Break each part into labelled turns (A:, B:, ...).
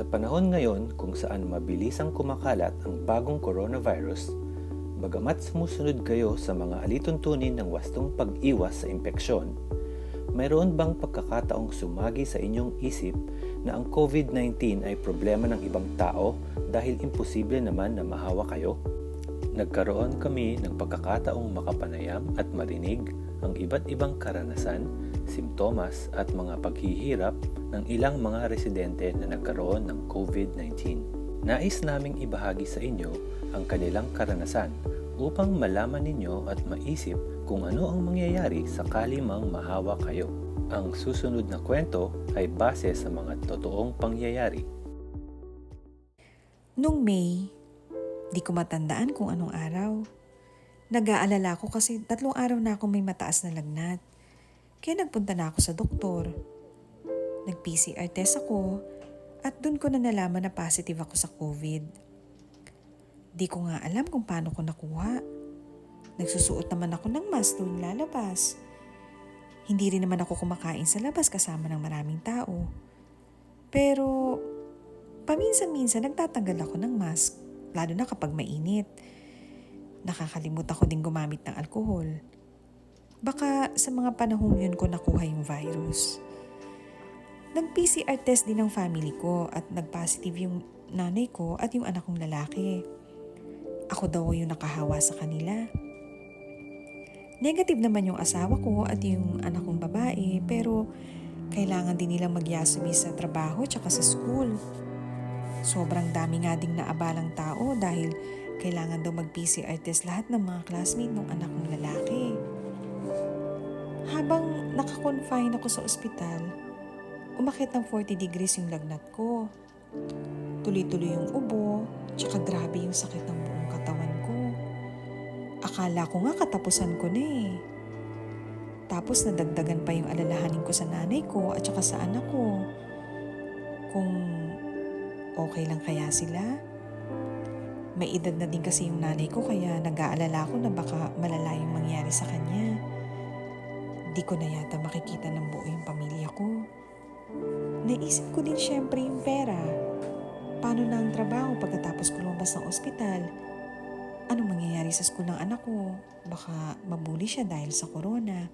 A: Sa panahon ngayon kung saan mabilisang kumakalat ang bagong coronavirus, bagamat sumusunod kayo sa mga alituntunin ng wastong pag-iwas sa impeksyon, mayroon bang pagkakataong sumagi sa inyong isip na ang COVID-19 ay problema ng ibang tao dahil imposible naman na mahawa kayo? Nagkaroon kami ng pagkakataong makapanayam at marinig ang iba't ibang karanasan, simptomas at mga paghihirap ng ilang mga residente na nagkaroon ng COVID-19. Nais naming ibahagi sa inyo ang kanilang karanasan upang malaman ninyo at maisip kung ano ang mangyayari sakali mang mahawa kayo. Ang susunod na kwento ay base sa mga totoong pangyayari.
B: Nung May, di ko matandaan kung anong araw. Nag-aalala ko kasi tatlong araw na ako may mataas na lagnat. Kaya nagpunta na ako sa doktor. Nag-PCR test ako at dun ko na nalaman na positive ako sa COVID. Di ko nga alam kung paano ko nakuha. Nagsusuot naman ako ng mask tuwing lalabas. Hindi rin naman ako kumakain sa labas kasama ng maraming tao. Pero paminsan-minsan nagtatanggal ako ng mask, lalo na kapag mainit. Nakakalimutan ko din gumamit ng alkohol. Baka sa mga panahong yun ko nakuha yung virus. Nag-PCR test din ng family ko at nag-positive yung nanay ko at yung anak kong lalaki. Ako daw yung nakahawa sa kanila. Negative naman yung asawa ko at yung anak kong babae pero kailangan din nilang magyasubi sa trabaho tsaka sa school. Sobrang dami nga ding naabalang tao dahil kailangan daw mag-PCR test lahat ng mga classmate ng anak kong lalaki. Habang nakakonfine ako sa ospital, umakit ng 40 degrees yung lagnat ko. Tuloy-tuloy yung ubo, tsaka grabe yung sakit ng buong katawan ko. Akala ko nga katapusan ko na eh. Tapos nadagdagan pa yung alalahanin ko sa nanay ko at saka sa anak ko. Kung okay lang kaya sila? May edad na din kasi yung nanay ko kaya nag-aalala ko na baka malala yung mangyari sa kanya. Di ko na yata makikita ng buo yung pamilya ko. Naisip ko din syempre yung pera. Paano na ang trabaho pagkatapos ko lumabas ng ospital? Anong mangyayari sa school ng anak ko? Baka mabuli siya dahil sa corona.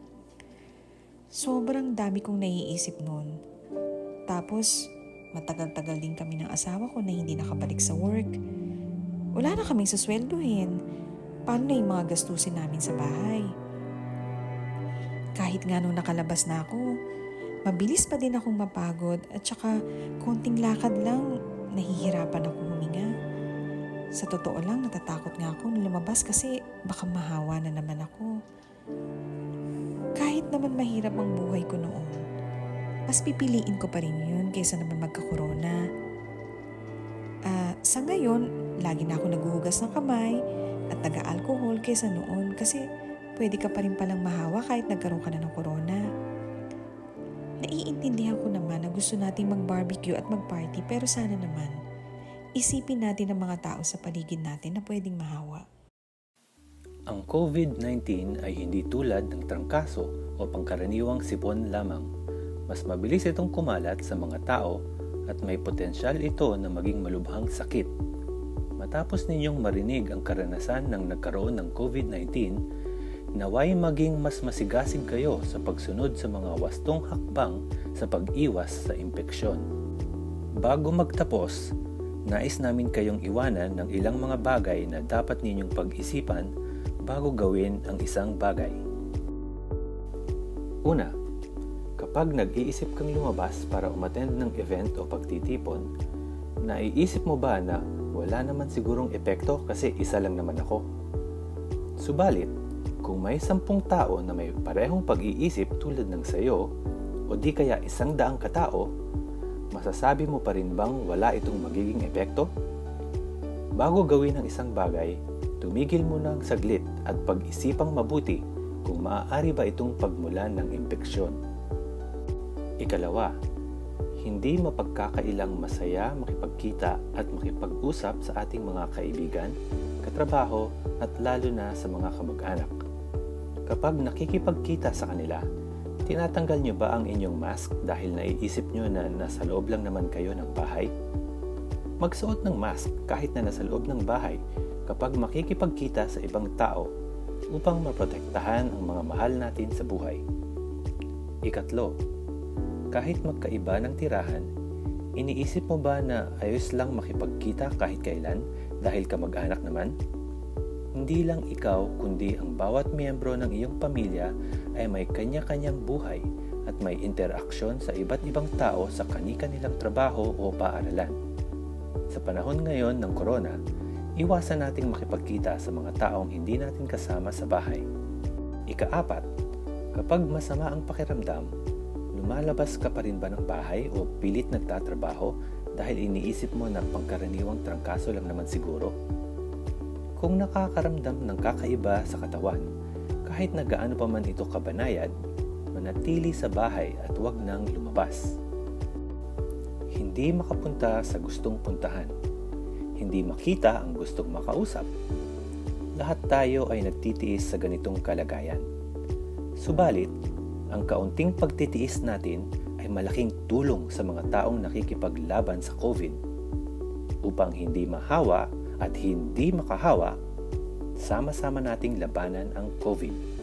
B: Sobrang dami kong naiisip noon. Tapos, matagal-tagal din kami ng asawa ko na hindi nakabalik sa work. Wala na kaming susweldohin. Paano na yung mga gastusin namin sa bahay? Kahit nga nung nakalabas na ako, mabilis pa din akong mapagod at saka konting lakad lang, nahihirapan ako huminga. Sa totoo lang, natatakot nga ako nung lumabas kasi baka mahawa na naman ako. Kahit naman mahirap ang buhay ko noon, mas pipiliin ko pa rin yun kaysa naman magka-corona. Ah, sa ngayon, lagi na ako naghuhugas ng kamay at taga-alcohol kaysa noon kasi pwede ka pa rin palang mahawa kahit nagkaroon ka na ng corona. Naiintindihan ko naman na gusto nating mag-barbecue at mag-party pero sana naman, isipin natin ang mga tao sa paligid natin na pwedeng mahawa.
A: Ang COVID-19 ay hindi tulad ng trangkaso o pangkaraniwang sipon lamang. Mas mabilis itong kumalat sa mga tao at may potensyal ito na maging malubhang sakit. Matapos ninyong marinig ang karanasan ng nagkaroon ng COVID-19, naway maging mas masigasig kayo sa pagsunod sa mga wastong hakbang sa pag-iwas sa impeksyon. Bago magtapos, nais namin kayong iwanan ng ilang mga bagay na dapat ninyong pag-isipan bago gawin ang isang bagay. Una, kapag nag-iisip kang lumabas para umattend ng event o pagtitipon, naiisip mo ba na wala naman sigurong epekto kasi isa lang naman ako? Subalit, kung may sampung tao na may parehong pag-iisip tulad ng sayo, o di kaya isang daang katao, masasabi mo pa rin bang wala itong magiging epekto? Bago gawin ang isang bagay, tumigil mo ng saglit at pag-isipang mabuti kung maaari ba itong pagmulan ng impeksyon. Ikalawa, hindi mapagkakailang masaya makipagkita at makipag-usap sa ating mga kaibigan, katrabaho at lalo na sa mga kamag-anak. Kapag nakikipagkita sa kanila, tinatanggal nyo ba ang inyong mask dahil naiisip nyo na nasa loob lang naman kayo ng bahay? Magsuot ng mask kahit na nasa loob ng bahay kapag makikipagkita sa ibang tao upang maprotektahan ang mga mahal natin sa buhay. Ikatlo, kahit magkaiba ng tirahan, iniisip mo ba na ayos lang makipagkita kahit kailan dahil kamag-anak naman? Hindi lang ikaw kundi ang bawat miyembro ng iyong pamilya ay may kanya-kanyang buhay at may interaksyon sa iba't ibang tao sa kani-kanilang trabaho o paaralan. Sa panahon ngayon ng corona, iwasan nating makipagkita sa mga taong hindi natin kasama sa bahay. Ikaapat, kapag masama ang pakiramdam, lumalabas ka pa rin ba ng bahay o pilit nagtatrabaho dahil iniisip mo na pangkaraniwang trangkaso lang naman siguro? Kung nakakaramdam ng kakaiba sa katawan, kahit na gaano pa man ito kabanayad, manatili sa bahay at huwag nang lumabas. Hindi makapunta sa gustong puntahan. Hindi makita ang gustong makausap. Lahat tayo ay nagtitiis sa ganitong kalagayan. Subalit, ang kaunting pagtitiis natin ay malaking tulong sa mga taong nakikipaglaban sa COVID. Upang hindi mahawa at hindi makahawa, sama-sama nating labanan ang COVID.